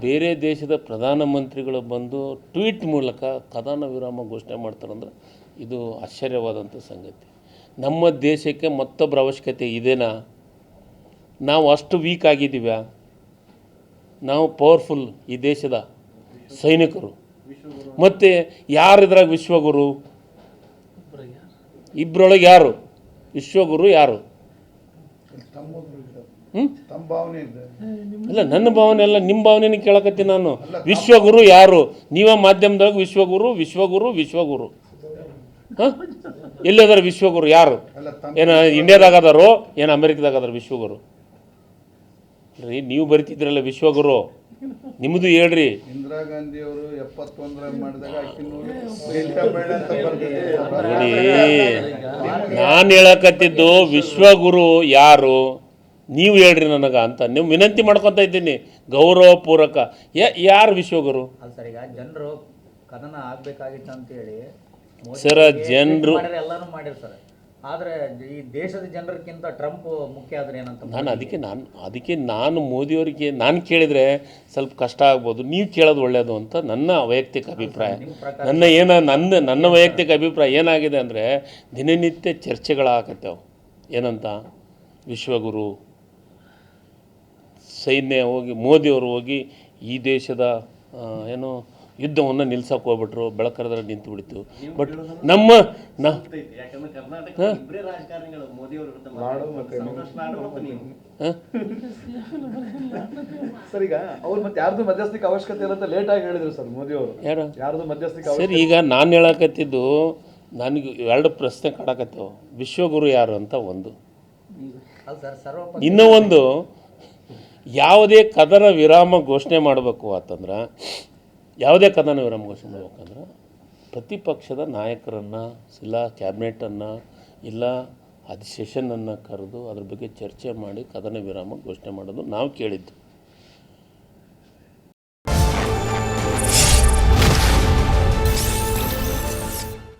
ಬೇರೆ ದೇಶದ ಪ್ರಧಾನಮಂತ್ರಿಗಳು ಬಂದು ಟ್ವೀಟ್ ಮೂಲಕ ಕದನ ವಿರಾಮ ಘೋಷಣೆ ಮಾಡ್ತಾರಂದ್ರೆ ಇದು ಆಶ್ಚರ್ಯವಾದಂಥ ಸಂಗತಿ. ನಮ್ಮ ದೇಶಕ್ಕೆ ಮತ್ತೊಬ್ಬರ ಅವಶ್ಯಕತೆ ಇದೆನಾ? ನಾವು ಅಷ್ಟು ವೀಕ್ ಆಗಿದ್ದೀವ ನಾವು ಪವರ್ಫುಲ್ ಈ ದೇಶದ ಸೈನಿಕರು. ಮತ್ತು ಯಾರಿದ್ರಾಗ ವಿಶ್ವಗುರು? ಇಬ್ಬರೊಳಗೆ ಯಾರು? ವಿಶ್ವಗುರು ಯಾರು? ಹ್ಞೂ ತಮ್ಮ ಭಾವನೆ ಇದೆ. ಇಲ್ಲ ನನ್ನ ಭಾವನೆ ಅಲ್ಲ ನಿಮ್ಮ ಭಾವನೆನ ಕೇಳಕತ್ತೀನಿ ನಾನು. ವಿಶ್ವಗುರು ಯಾರು? ನೀವ ಮಾಧ್ಯಮದೊಳಗೆ ವಿಶ್ವಗುರು ವಿಶ್ವಗುರು ವಿಶ್ವಗುರು. ಹಾಂ? ಎಲ್ಲಿದಾರ ವಿಶ್ವಗುರು ಯಾರು? ಏನ ತಮ್ಮ ಏನು ಇಂಡಿಯಾದಾಗ ಅದಾರೋ ಏನು ಅಮೆರಿಕದಾಗ ಅದಾರ ವಿಶ್ವಗುರು? ರೀ ನೀವು ಬರಿತಿದ್ರಲ್ಲ ವಿಶ್ವಗುರು. ನಿಮ್ಮದು ಹೇಳ್ರಿ. ಇಂದಿರಾ ಗಾಂಧಿ ಅವರು ಎಪ್ಪತ್ತೊಂದರ ಮಾಡಿದಾಗ ಆಕಿನೂ ಬೇಡ ಬೇಡ ಅಂತ ಬರ್ತಿದೆ ನೋಡಿ ನಾನು ಹೇಳಕತ್ತಿದ್ದು ವಿಶ್ವಗುರು ಯಾರು? ನೀವು ಹೇಳ್ರಿ ನನಗೆ ಅಂತ. ನೀವು ವಿನಂತಿ ಮಾಡ್ಕೊತಾ ಇದ್ದೀನಿ. ಗೌರವಪೂರ್ವಕ. ಯಾರು ವಿಶ್ವಗುರು? ಸರ್ ಈಗ ಜನರು ಕದನ ಆಗಬೇಕಾಗಿತ್ತು ಅಂತೇಳಿ ಸರ, ಜನರು ಎಲ್ಲಾನು ಮಾಡಿರ್ತಾರೆ ಸರ್. ಆದ್ರೆ ಈ ದೇಶದ ಜನರಕ್ಕಿಂತ ಟ್ರಂಪ್ ಮುಖ್ಯ ಆದ್ರೆ ಏನಂತ ನಾನು ಅದಕ್ಕೆ ನಾನು ಅದಕ್ಕೆ ನಾನು ಮೋದಿಯವರಿಗೆ ನಾನು ಕೇಳಿದರೆ ಸ್ವಲ್ಪ ಕಷ್ಟ ಆಗ್ಬೋದು. ನೀವು ಕೇಳೋದು ಒಳ್ಳೆಯದು ಅಂತ ನನ್ನ ವೈಯಕ್ತಿಕ ಅಭಿಪ್ರಾಯ. ನನ್ನ ಏನ ನನ್ನ ನನ್ನ ವೈಯಕ್ತಿಕ ಅಭಿಪ್ರಾಯ ಏನಾಗಿದೆ ಅಂದರೆ ದಿನನಿತ್ಯ ಚರ್ಚೆಗಳಾಗತ್ತವು. ಏನಂತ? ವಿಶ್ವಗುರು. ಸೈನ್ಯ ಹೋಗಿ ಮೋದಿಯವರು ಹೋಗಿ ಈ ದೇಶದ ಏನು ಯುದ್ಧವನ್ನು ನಿಲ್ಸಕ್ಕೆ ಹೋಗ್ಬಿಟ್ರು ಬೆಳಕರದ್ರೆ ನಿಂತು ಬಿಡ್ತು. ಬಟ್ ನಮ್ಮ? ಸರ್ ಈಗ ಅವ್ರು ಮತ್ತೆ ಯಾರ್ದು ಮಧ್ಯಸ್ಥಿಕೆ ಅವಶ್ಯಕತೆ ಅಂತ ಲೇಟ್ ಆಗಿ ಹೇಳಿದ್ರು ಸರ್ ಮೋದಿ ಅವರು ಯಾರು? ಯಾರ್ದು ಮಧ್ಯಸ್ಥಿಕೆ ಸರ್ ಈಗ ನಾನು ಹೇಳಕತ್ತಿದ್ದು ನನಗೆ ಎರಡು ಪ್ರಶ್ನೆ ಕಾಡಕತ್ತೇವೆ. ವಿಶ್ವಗುರು ಯಾರು ಅಂತ ಒಂದು. ಸರ್ ಇನ್ನೂ ಒಂದು ಯಾವುದೇ ಕದನ ವಿರಾಮ ಘೋಷಣೆ ಮಾಡಬೇಕು ಅಂತಂದ್ರೆ, ಯಾವುದೇ ಕದನ ವಿರಾಮ ಘೋಷಣೆ ಮಾಡಬೇಕಂದ್ರೆ ಪ್ರತಿಪಕ್ಷದ ನಾಯಕರನ್ನು, ಇಲ್ಲ ಕ್ಯಾಬಿನೆಟನ್ನು, ಇಲ್ಲ ಅಧಿಸೆಷನನ್ನು ಕರೆದು ಅದ್ರ ಬಗ್ಗೆ ಚರ್ಚೆ ಮಾಡಿ ಕದನ ವಿರಾಮ ಘೋಷಣೆ ಮಾಡೋದು ನಾವು ಕೇಳಿದ್ದು.